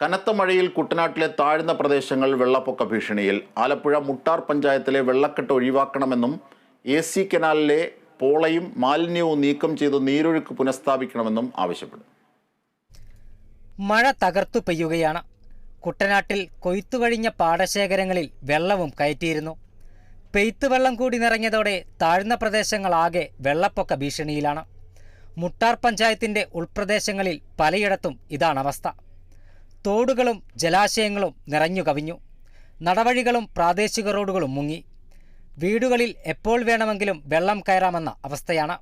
കനത്ത മഴയിൽ കുട്ടനാട്ടിലെ താഴ്ന്ന പ്രദേശങ്ങൾ വെള്ളപ്പൊക്ക ഭീഷണിയിൽ ആലപ്പുഴ മുട്ടാർ പഞ്ചായത്തിലെ വെള്ളക്കെട്ട് ഒഴിവാക്കണമെന്നും എ സി കനാലിലെ പോളയും മാലിന്യവും നീക്കം ചെയ്ത് നീരൊഴുക്ക് പുനഃസ്ഥാപിക്കണമെന്നും ആവശ്യപ്പെടും മഴ തകർത്തു പെയ്യുകയാണ്. കുട്ടനാട്ടിൽ കൊയ്ത്തു കഴിഞ്ഞ പാടശേഖരങ്ങളിൽ വെള്ളവും കയറ്റിയിരുന്നു. പെയ്ത്ത് വെള്ളം കൂടി നിറഞ്ഞതോടെ താഴ്ന്ന പ്രദേശങ്ങളാകെ വെള്ളപ്പൊക്ക ഭീഷണിയിലാണ്. മുട്ടാർ പഞ്ചായത്തിന്റെ ഉൾപ്രദേശങ്ങളിൽ പലയിടത്തും ഇതാണ് അവസ്ഥ. തോടുകളും ജലാശയങ്ങളും നിറഞ്ഞു കവിഞ്ഞു. നടവഴികളും പ്രാദേശിക റോഡുകളും മുങ്ങി. വീടുകളിൽ എപ്പോൾ വേണമെങ്കിലും വെള്ളം കയറാമെന്ന അവസ്ഥയാണ്.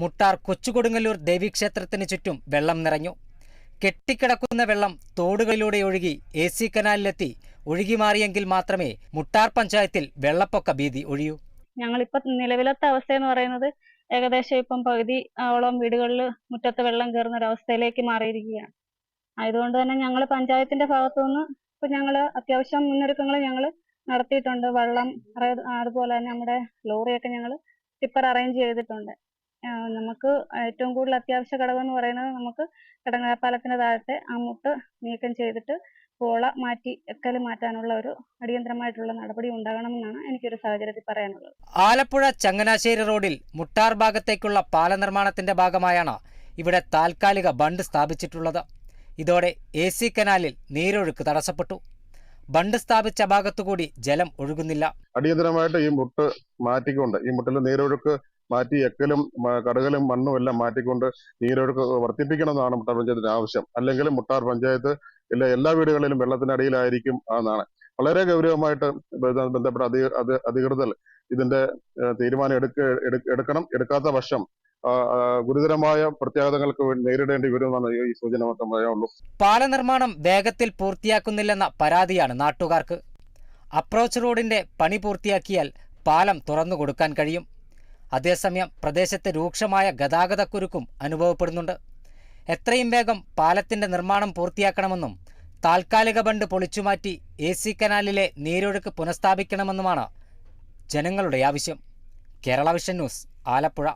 മുട്ടാർ കൊച്ചുകൊടുങ്ങല്ലൂർ ദേവീക്ഷേത്രത്തിന് ചുറ്റും വെള്ളം നിറഞ്ഞു. കെട്ടിക്കിടക്കുന്ന വെള്ളം തോടുകളിലൂടെ ഒഴുകി എ സി കനാലിലെത്തി ഒഴുകി മാറിയെങ്കിൽ മാത്രമേ മുട്ടാർ പഞ്ചായത്തിൽ വെള്ളപ്പൊക്ക ഭീതി ഒഴിയൂ. ഞങ്ങളിപ്പോ നിലവിലത്തെ അവസ്ഥ എന്ന് പറയുന്നത് ഏകദേശം ഇപ്പം പകുതി ആവളം വീടുകളിൽ മുറ്റത്ത് വെള്ളം കയറുന്ന ഒരു അവസ്ഥയിലേക്ക് മാറിയിരിക്കുകയാണ്. ആയതുകൊണ്ട് തന്നെ ഞങ്ങൾ പഞ്ചായത്തിന്റെ ഭാഗത്തു നിന്ന് ഇപ്പൊ ഞങ്ങൾ അത്യാവശ്യം മുന്നൊരുക്കങ്ങൾ ഞങ്ങൾ നടത്തിയിട്ടുണ്ട്. വെള്ളം അതുപോലെ തന്നെ നമ്മുടെ ലോറിയൊക്കെ ഞങ്ങൾ ടിപ്പർ അറേഞ്ച് ചെയ്തിട്ടുണ്ട്. നമുക്ക് ഏറ്റവും കൂടുതൽ അത്യാവശ്യ ഘടകം എന്ന് പറയുന്നത് നമുക്ക് കടങ്ങാപ്പാലത്തിന്റെ താഴത്തെ ആ മുട്ട് നീക്കം ചെയ്തിട്ട് പോള മാറ്റി എക്കൽ മാറ്റാനുള്ള ഒരു അടിയന്തരമായിട്ടുള്ള നടപടി ഉണ്ടാകണമെന്നാണ് എനിക്കൊരു സാഹചര്യത്തിൽ പറയാനുള്ളത്. ആലപ്പുഴ ചങ്ങനാശ്ശേരി റോഡിൽ മുട്ടാർ ഭാഗത്തേക്കുള്ള പാല നിർമ്മാണത്തിന്റെ ഭാഗമായാണ് ഇവിടെ താൽക്കാലിക ബണ്ട് സ്ഥാപിച്ചിട്ടുള്ളത്. ഇതോടെ എ സി കനാലിൽ നീരൊഴുക്ക് തടസ്സപ്പെട്ടു. ബണ്ട് സ്ഥാപിച്ച ഭാഗത്തുകൂടി ജലം ഒഴുകുന്നില്ല. അടിയന്തരമായിട്ട് ഈ മുട്ട് മാറ്റിക്കൊണ്ട് ഈ മുട്ടിൽ നീരൊഴുക്ക് മാറ്റി എക്കലും കടകലും മണ്ണും എല്ലാം മാറ്റിക്കൊണ്ട് നീരൊഴുക്ക് വർദ്ധിപ്പിക്കണമെന്നാണ് മുട്ടാർ പഞ്ചായത്തിന്റെ ആവശ്യം. അല്ലെങ്കിൽ മുട്ടാർ പഞ്ചായത്ത് എല്ലാ എല്ലാ വീടുകളിലും വെള്ളത്തിനടിയിലായിരിക്കും എന്നാണ്. വളരെ ഗൗരവമായിട്ട് ബന്ധപ്പെട്ട അധി അധി- അധികൃതർ ഇതിന്റെ തീരുമാനം എടുക്ക എടുക്ക- എടുക്കണം എടുക്കാത്ത പക്ഷം ഗുരുതരമായ പ്രത്യാഘാതങ്ങൾക്ക് നേരിടേണ്ടി വരുമെന്നാണ് ഈ സൂചന മാത്രം പറയാനുള്ളൂ പാല നിർമ്മാണം വേഗത്തിൽ പൂർത്തിയാക്കുന്നില്ലെന്ന പരാതിയാണ് നാട്ടുകാർക്ക്. അപ്രോച്ച് റോഡിന്റെ പണി പൂർത്തിയാക്കിയാൽ പാലം തുറന്നു കൊടുക്കാൻ കഴിയും. അതേസമയം പ്രദേശത്തെ രൂക്ഷമായ ഗതാഗതക്കുരുക്കും അനുഭവപ്പെടുന്നുണ്ട്. എത്രയും വേഗം പാലത്തിന്റെ നിർമ്മാണം പൂർത്തിയാക്കണമെന്നും താൽക്കാലിക ബണ്ട് പൊളിച്ചുമാറ്റി എ സി കനാലിലെ നീരൊഴുക്ക് പുനഃസ്ഥാപിക്കണമെന്നുമാണ് ജനങ്ങളുടെ ആവശ്യം. Kerala vision news Alappuzha.